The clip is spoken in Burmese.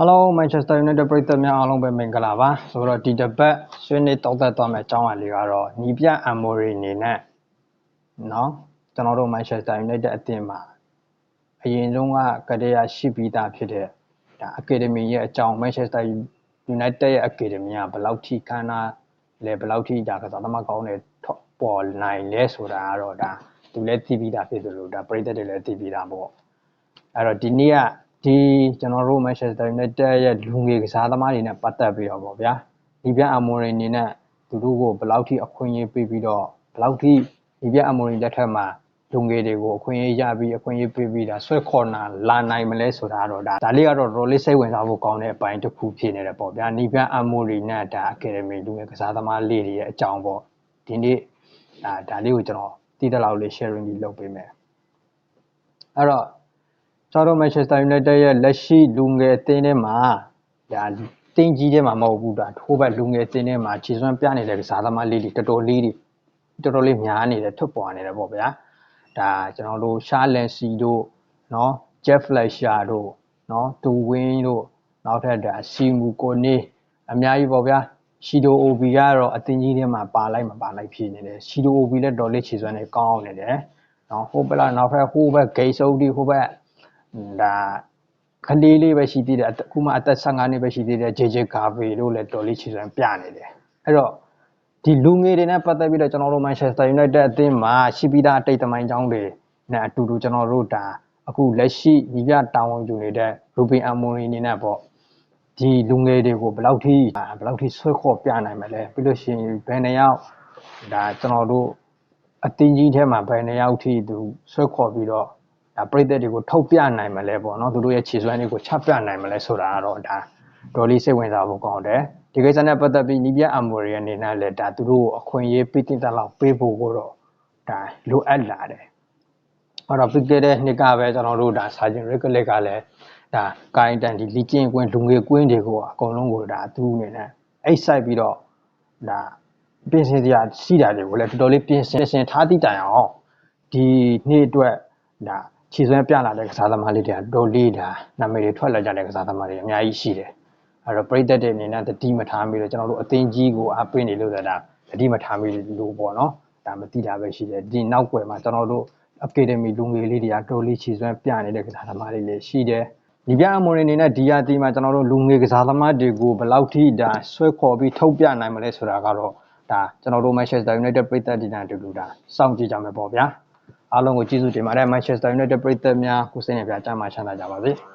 Hello Manchester United ပရိသတ်များအားလုံးပဲမင်္ဂလာပါဆိုတော့ဒီတစ်ပတ်ဆွေးနွေးတောက်သက်သွားမယ့်အကြောင်းအရာလေးကတော့ညီပြအမ်မိုရီအနေနဲ့เนาะကျွန်တော်တို့ Manchester United အသင်းမှာအရင်ဆုံးကကတည်းကရှိပြီးသားဖြစ်တဲ့ဒါ Academy ရဲ့အကြောင်း Manchester United ရဲ့ Academy ကဘယ်လောက်ထိခန်းနာလဲဘယ်လောက်ထိဒါကစားသမားကောင်းတွေပေါ်နိုင်လဲဆိုတာကတော့ဒါသူလည်းသိပြီးသားဖြစ်သလိုဒါပရိသတ်တွေလည်းသိပြီးသားပေါ့အဲ့တော့ဒီနေ့က ဒီကျွန်တော်တို့ Manchester United ရဲ့လူငယ်ကစားသမားတွေနဲ့ပတ်သက်ပြီးတော့ပေါ့ဗျာဒီပြအမိုရင်အနေနဲ့သူတို့ကိုဘယ်လောက်ထိအခွင့်အရေးပေးပြီးတော့ဘယ်လောက်ထိဒီပြအမိုရင်လက်ထက်မှာလူငယ်တွေကိုအခွင့်အရေးရပြီးအခွင့်အရေးပေးပြီးတာဆွဲခေါ်နာလာနိုင်မလဲဆိုတာတော့ဒါဒါလေးကတော့တော်လေးစိတ်ဝင်စားဖို့ကောင်းတဲ့အပိုင်းတစ်ခုဖြစ်နေတယ်ပေါ့ဗျာနီပြအမိုရီနဲ့ဒါအကယ်ဒမီလူငယ်ကစားသမားလေးတွေရဲ့အကြောင်းပေါ့ဒီနေ့ဒါဒါလေးကိုကျွန်တော်တည်တဲ့လောက်လေး sharing ပြီးလုပ်ပေးမယ်အဲ့တော့ ကျွန်တော် Manchester United ရဲ့လက်ရှိလူငယ်အသင်းထဲမှာဒါတင်းကြီးထဲမှာမဟုတ်ဘူးဒါထိုးဘက်လူငယ်အသင်းထဲမှာခြေစွမ်းပြနေတဲ့ကစားသမားလေးတွေတော်တော်လေးတွေတော်တော်လေးများနေတယ်ထွက်ပေါ်နေတယ်ပေါ့ဗျာဒါကျွန်တော်တို့ရှာလန်စီတို့เนาะ Jeff Fletcher တို့เนาะဒူဝင်းတို့နောက်ထပ်ဒါစီမူကိုနေအများကြီးပေါ့ဗျာရှီဒိုအိုဘီကတော့အသင်းကြီးထဲမှာပါလိုက်မပါလိုက်ဖြစ်နေတယ်ရှီဒိုအိုဘီလည်းတော်လေးခြေစွမ်းနေကောင်းနေတယ်နော်ဟိုဘက်လာနောက်ထပ်ဟိုဘက်ဂိတ်စုပ်ဒီဟိုဘက် ဒါကလေးလေးပဲရှိသေးတယ်အခုမှအသက်15နှစ်ပဲရှိသေးတယ်ဂျေဂျေကာဗေတို့လည်းတော်လေးခြေစွမ်းပြနေတယ်အဲ့တော့ဒီလူငယ်တွေနဲ့ပတ်သက်ပြီးတော့ကျွန်တော်တို့ Manchester United အသင်းမှာရှိပြီးသားအတိတ်သမိုင်းကြောင်းတွေနဲ့အတူတူကျွန်တော်တို့ဒါအခုလက်ရှိညီပြတာဝန်ယူနေတဲ့ Ruben Amorim အနေနဲ့ပေါ့ဒီလူငယ်တွေကိုဘယ်လောက်ထိဘယ်လောက်ထိဆွဲခေါ်ပြနိုင်မလဲပြီးလို့ရှိရင်ဘယ်နှယောက်ဒါကျွန်တော်တို့အတင်းကြီးထဲမှာဘယ်နှယောက်ထိသူဆွဲခေါ်ပြီးတော့ ဒါပြည်သက်တွေကိုထုတ်ပြနိုင်မလဲပေါ့နော်သူတို့ရဲ့ခြေစွမ်းတွေကိုချပြနိုင်မလဲဆိုတာကတော့ဒါဒေါ်လေးစိတ်ဝင်စားဖို့ကောင်းတယ်ဒီကိစ္စနဲ့ပတ်သက်ပြီးနီးပြအမ်မိုရီအနေနဲ့လည်းဒါသူတို့အခွင့်အရေးပေးတင်တဲ့လောက်ပေးဖို့ကိုတော့ဒါလိုအပ်လာတယ်အဲ့တော့ပြီးခဲ့တဲ့နှစ်ကပဲကျွန်တော်တို့ဒါစာချင်းရက်ကလက်ကလည်းဒါကိုင်းတန်ဒီလီကျင်းကွင်းလူငယ်ကွင်းတွေကိုအကုန်လုံးကိုဒါသူ့အနေနဲ့အိတ်ဆိုင်ပြီးတော့ဒါပြင်ဆင်စရာရှိတာတွေကိုလည်းတော်တော်လေးပြင်ဆင်ဆင်ထားသည့်တိုင်အောင်ဒီနေ့အတွက်ဒါ ခြေစွမ်းပြလာတဲ့ကစားသမားလေးတွေကတော်လေးဒါနာမည်တွေထွက်လာကြတဲ့ကစားသမားတွေအများကြီးရှိတယ်အဲ့တော့ပရိသတ်တွေအနေနဲ့တတိမထားမိလို့ကျွန်တော်တို့အသင်းကြီးကိုအားပေးနေလို့ဆိုတာတတိမထားမိလို့ပေါ့နော်ဒါမသိတာပဲရှိတယ်ဒီနောက်ွယ်မှာကျွန်တော်တို့အကယ်ဒမီလူငယ်လေးတွေကတော်လေးခြေစွမ်းပြနေတဲ့ကစားသမားတွေလည်းရှိတယ်ဒီပြအမွန်အနေနဲ့ဒီယာတီမှာကျွန်တော်တို့လူငယ်ကစားသမားတွေကိုဘယ်လောက်ထိဒါဆွဲခေါ်ပြီးထုတ်ပြနိုင်မလဲဆိုတာကတော့ဒါကျွန်တော်တို့ Manchester United ပြည်သက်ဒီနာတူတူဒါစောင့်ကြည့်ကြမယ်ပေါ့ဗျာ အားလုံးကိုကျေးဇူးတင်ပါတယ် Manchester United ပြည်သက်များကိုစိတ်နဲ့ပြကြမှာချမ်းသာကြပါစေ။